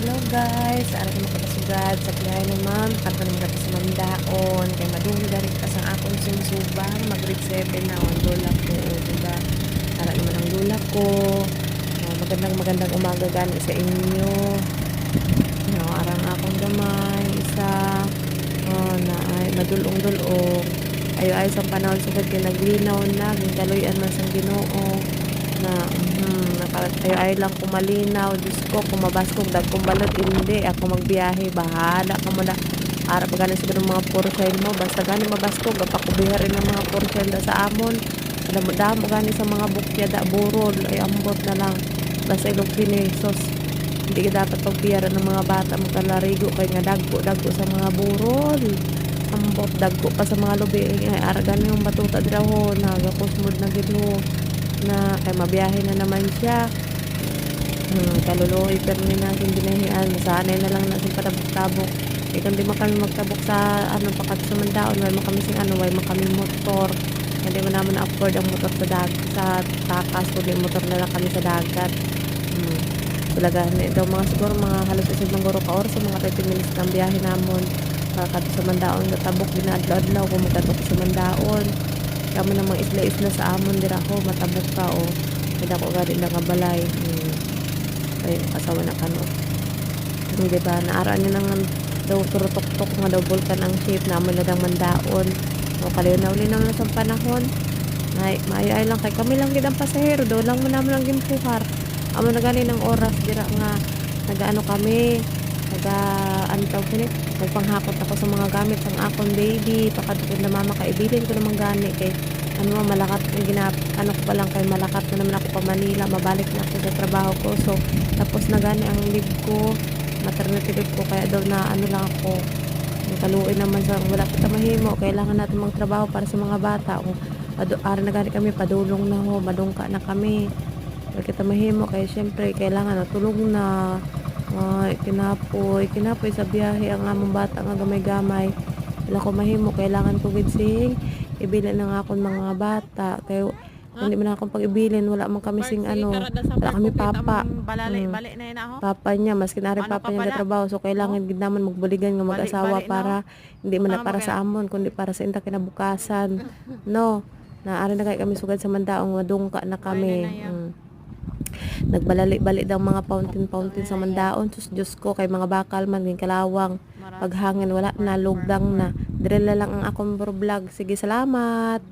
Hello guys, ara ko makapasugad sa biyahe ng ma'am. Kanto naman kata sa mamdaon. Kay madungli dari ka sa akong sinusuban. Mag grade 7 na ang lola ko. Diba? Ara naman ang lola ko. Oh, magandang magandang umaga gani sa inyo. No, arang akong gamay. Isa. Oh, na ay madulong-dulong. Ayo ay sa panahon sugad kay naglinaw na. Gingkaloyan man sang Ginoo na mm, nakatayo ay lang kumalinaw Diyos ko kumabas kong dag kumbalot hindi ako magbiyahe. Bahala ka mo na para pa ganin siguro mga portion mo. Basta gani mabas ko. Gapakubiha rin ng mga portion da sa amon. Damo damo gani sa mga bukya da burol ay ambot na lang. Basta ilong sos hindi ka dapat pagbiyaran ng mga bata. Mo kalarigo kay nga dagko dagko sa mga burol. Ambot dagko pa sa mga lubi. Ay aragan yung batuta dira ho nagakusmod na gid ho na kay mabiyahe na naman siya. Hmm, kaluluoy pero ni natin binahian masanay na lang natin patabok-tabok. Eh kung di man kami magtabok sa ano pakat sa mandaon way kami sing ano way man kami motor. Hindi man naman afford ang motor sa dag sa takas kundi motor na lang kami sa dagat. Hmm. Talaga, ito. Mga siguro mga halos isip ng guro ka oras mga 30 minutes ng biyahe namon. Kakato sa mandaon natabok dinadlaw-adlaw kung magkatok sa mandaon kamo namang isla-isla sa amon dira ko matabok ka o kada ko gari na nga balay. Hmm. ay asawa na kano hmm, di ba naaraan niya nang daw turutok-tok nga daw bulkan ang shape namon na dang mandaon. O kalinaw-linaw na sa panahon. Ay maayo ay lang kay kami lang gid ang pasahero daw lang mo naman ang gimpuhar. Amo na gani ng oras dira nga nagaano kami naga ano tawag kini nagpanghakot ako sa mga gamit sang akong baby. Pakadukod na mama kaibilin ko naman gani kay ano malakat ang ginap ano ko pa lang kay malakat na naman ako pa Manila. Mabalik na ako sa trabaho ko. So tapos na gani ang leave ko. Maternity leave ko kaya daw na ano lang ako kaluoy naman sa wala kita mahimo kailangan natin magtrabaho para sa mga bata. Kung ara na gani kami padulong na ho madungka na kami. Wala kita mahimo kaya syempre kailangan na tulog na ay, kinapoy, kinapoy sa biyahe ang among bata nga gamay-gamay. Wala ko mahimo, kailangan ko gidsing. Ibilin na nga akong mga bata. Kaya hindi man akong pag-ibilin, wala man kami sing ano, wala kami papa. Balali, Mm. bali na yun ako. Papa niya, mas kinari Ano papa niya pala? katrabaho. So, kailangan gid naman magbuligan nga mag-asawa para hindi man na Ano para sa amon, kundi para sa inta kinabukasan. No, naari na kay kami sugad sa mandaong madungka na kami. Mm. Nagbalali-bali daw mga fountain-fountain sa Mandaon. Sus Diyos ko, kay mga bakal man, ging kalawang. Paghangin, wala na, lugdang na. Direla lang ang akong vlog. Sige, salamat.